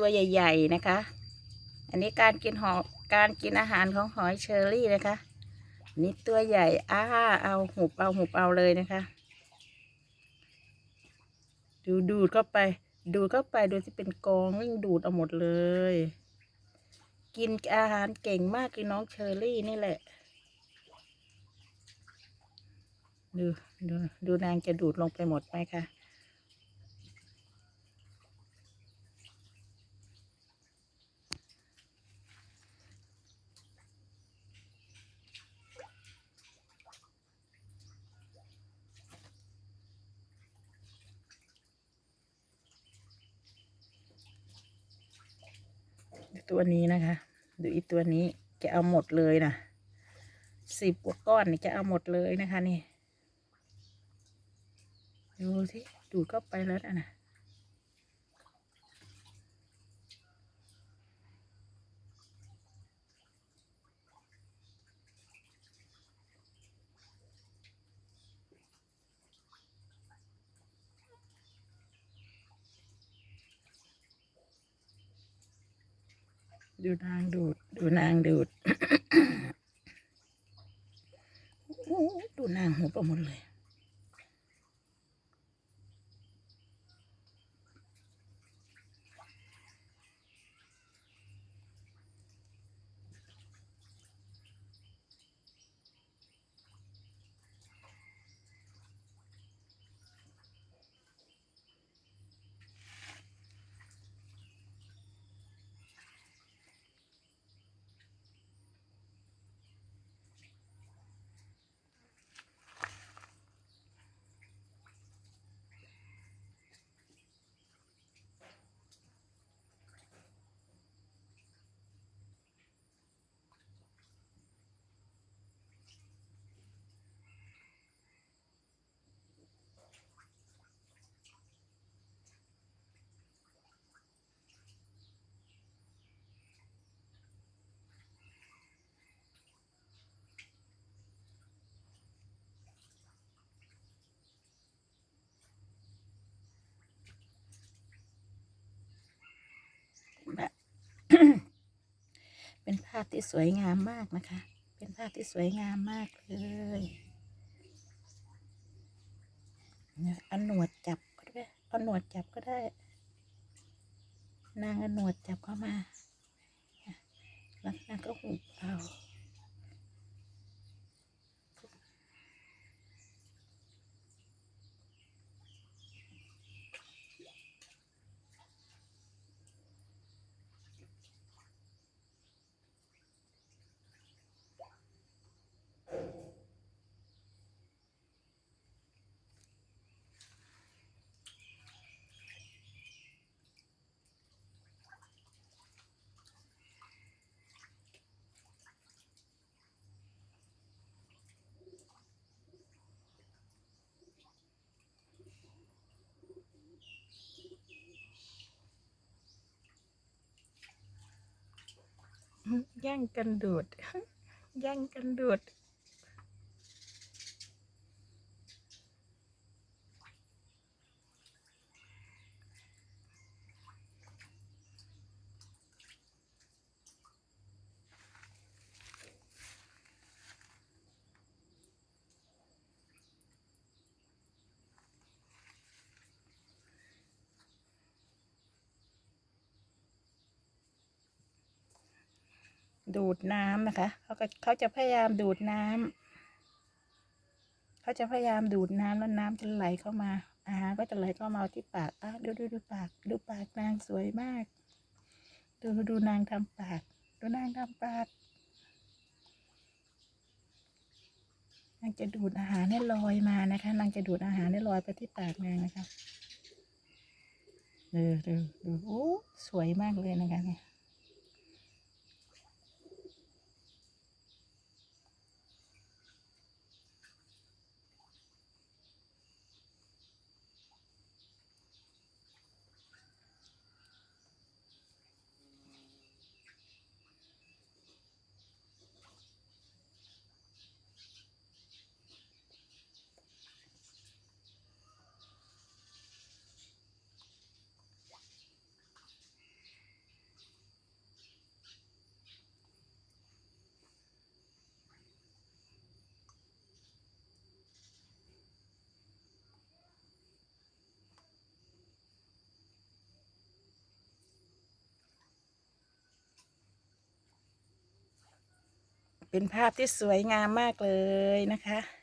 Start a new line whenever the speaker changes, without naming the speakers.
ตัวใหญ่ ๆนะคะ อันนี้การกินหอการกินอาหารของหอยเชอรี่นะคะนนี่ตัวใหญ่อ้าเอาหุบเอาหุบเอาเลยนะคะ ดูดูดเข้าไป ดูดเข้าไปดูที่เป็นกองวิ่งดูดเอาหมดเลย กินอาหารเก่งมากคือน้องเชอรี่นี่แหละ ดูดูดูนางจะดูดลงไปหมดไหมคะ ตัวนี้นะคะ ดูอีตัวนี้จะเอาหมดเลยนะสิบกว่าก้อนนี่จะเอาหมดเลยนะคะนี่ ดูสิดูดเข้าไปแล้วนะ ดูนางดูด ดูนางดูด ดูนางหัวประหมดเลย แบบ เป็นภาพที่สวยงามมากนะคะ เป็นภาพที่สวยงามมากเลยเอาหนวดจับก็ได้เอาหนวดจับก็ได้ นางเอาหนวดจับเข้ามาแล้วนางก็หุบเอา แย่งกันดูด แย่งกันดูด ดูดน้ำนะคะเขาก็เขาจะพยายามดูดน้ำเขาจะพยายามดูดน้ำแล้วน้ำจะไหลเข้ามา อาหารก็จะไหลเข้ามาที่ปากอะดูดูดูปาก ดูปากนางสวยมาก ดูดูนางทำปาก ดูนางทำปากนางจะดูดอาหารให้ลอยมานะคะนางจะดูดอาหารให้ลอยไปที่ปากนางนะคะดูดูดูโอ้สวยมากเลยนะคะเนี่ย เป็นภาพที่สวยงามมากเลยนะคะ